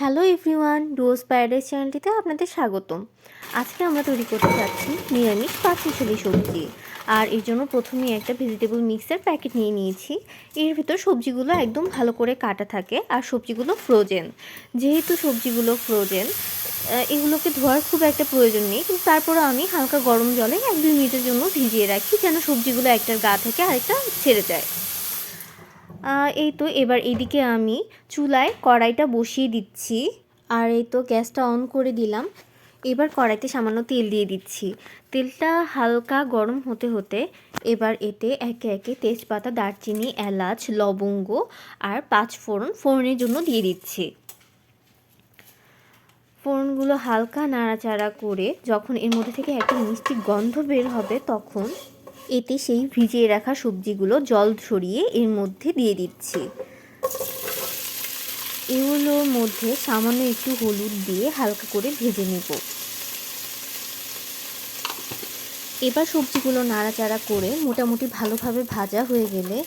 Hello everyone dose paradise চ্যানেলটিতে আপনাদের স্বাগতম। আজকে আমরা তৈরি করতে যাচ্ছি নিরামিষ পাঁচমিশালি সবজি। আর এর জন্য প্রথমেই একটা ভেজিটেবল মিক্সের প্যাকেট নিয়ে নিয়েছি। এর ভিতর সবজিগুলো একদম ভালো করে কাটা থাকে আর সবজিগুলো ফ্রোজেন যেহেতু সবজিগুলো ফ্রোজেন এগুলোকে ধোয়ার খুব একটা প্রয়োজন নেই। কিন্তু তারপরে আমি হালকা গরম জলে এক দুই মিনিটের জন্য ভিজিয়ে রাখি যেন সবজিগুলো একটার গা থেকে আরেকটা ছেড়ে যায়। এই তো এবার এদিকে আমি চুলায় কড়াইটা বসিয়ে দিচ্ছি। আর এই তো গ্যাসটা অন করে দিলাম। এবার কড়াইতে সামান্য তেল দিয়ে দিচ্ছি। তেলটা হালকা গরম হতে হতে এবার এতে একে একে তেজপাতা, দারচিনি, এলাচ, লবঙ্গ আর পাঁচ ফোড়ন। ফোড়নের জন্য দিয়ে দিচ্ছি। ফোড়নগুলো হালকা নাড়াচাড়া করে যখন এর মধ্যে থেকে একটা মিষ্টি গন্ধ বের হবে তখন এতে সেই ভিজিয়ে রাখা সবজিগুলো জল ছড়িয়ে এর মধ্যে দিয়ে দিচ্ছি। এগুলোর মধ্যে সামান্য একটু হলুদ দিয়ে হালকা করে ভেজে নেব। এবার সবজিগুলো নাড়াচাড়া করে মোটামুটি ভালোভাবে ভাজা হয়ে গেলে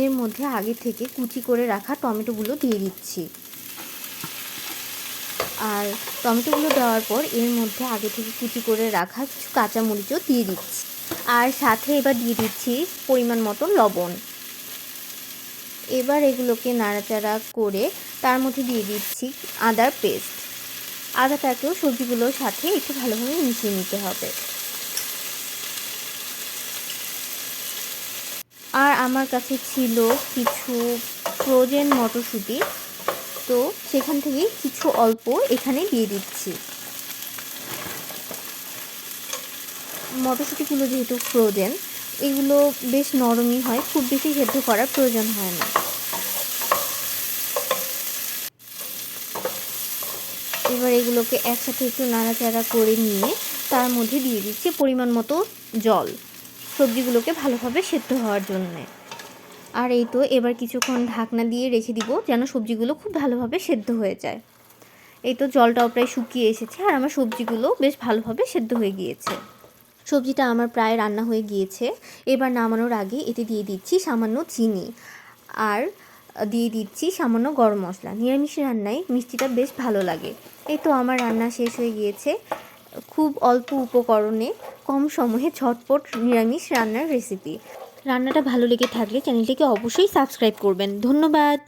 এর মধ্যে আগে থেকে কুচি করে রাখা টমেটোগুলো দিয়ে দিচ্ছি। আর টমেটোগুলো দেওয়ার পর এর মধ্যে আগে থেকে কুচি করে রাখা কিছু কাঁচামরিচও দিয়ে দিচ্ছি। আর সাথে এবার দিয়ে দিচ্ছি পরিমাণ মতো লবণ। এবার এগুলোকে নাড়াচাড়া করে তার মধ্যে দিয়ে দিচ্ছি আদার পেস্ট। আদাটাকেও সবজিগুলোর সাথে একটু ভালোভাবে মিশিয়ে নিতে হবে। আর আমার কাছে ছিল কিছু ফ্রোজেন মটরশুঁটি, তো সেখান থেকে কিছু অল্প এখানে দিয়ে দিচ্ছি। মটরশুঁটিগুলো যেহেতু ফ্রোজেন, এগুলো বেশ নরমই হয়, খুব বেশি সেদ্ধ করার প্রয়োজন হয় না। এবার এগুলোকে একসাথে একটু নাড়াচাড়া করে নিয়ে তার মধ্যে দিয়ে দিচ্ছি পরিমাণ মতো জল, সবজিগুলোকে ভালোভাবে সেদ্ধ হওয়ার জন্যে। আর এই তো এবার কিছুক্ষণ ঢাকনা দিয়ে রেখে দিব যেন সবজিগুলো খুব ভালোভাবে সেদ্ধ হয়ে যায়। এই তো জলটাও প্রায় শুকিয়ে এসেছে আর আমার সবজিগুলো বেশ ভালোভাবে সেদ্ধ হয়ে গিয়েছে। সবজিটা আমার প্রায় রান্না হয়ে গিয়েছে। এবার নামানোর আগে এতে দিয়ে দিচ্ছি সামান্য চিনি আর দিয়ে দিচ্ছি সামান্য গরম মশলা। নিরামিষ রান্নায় মিষ্টিটা বেশ ভালো লাগে। এই তো আমার রান্না শেষ হয়ে গিয়েছে। খুব অল্প উপকরণে কম সময়ে ঝটপট নিরামিষ রান্নার রেসিপি রান্নাটা ভালো লেগে থাকলে চ্যানেলটিকে অবশ্যই সাবস্ক্রাইব করবেন। ধন্যবাদ!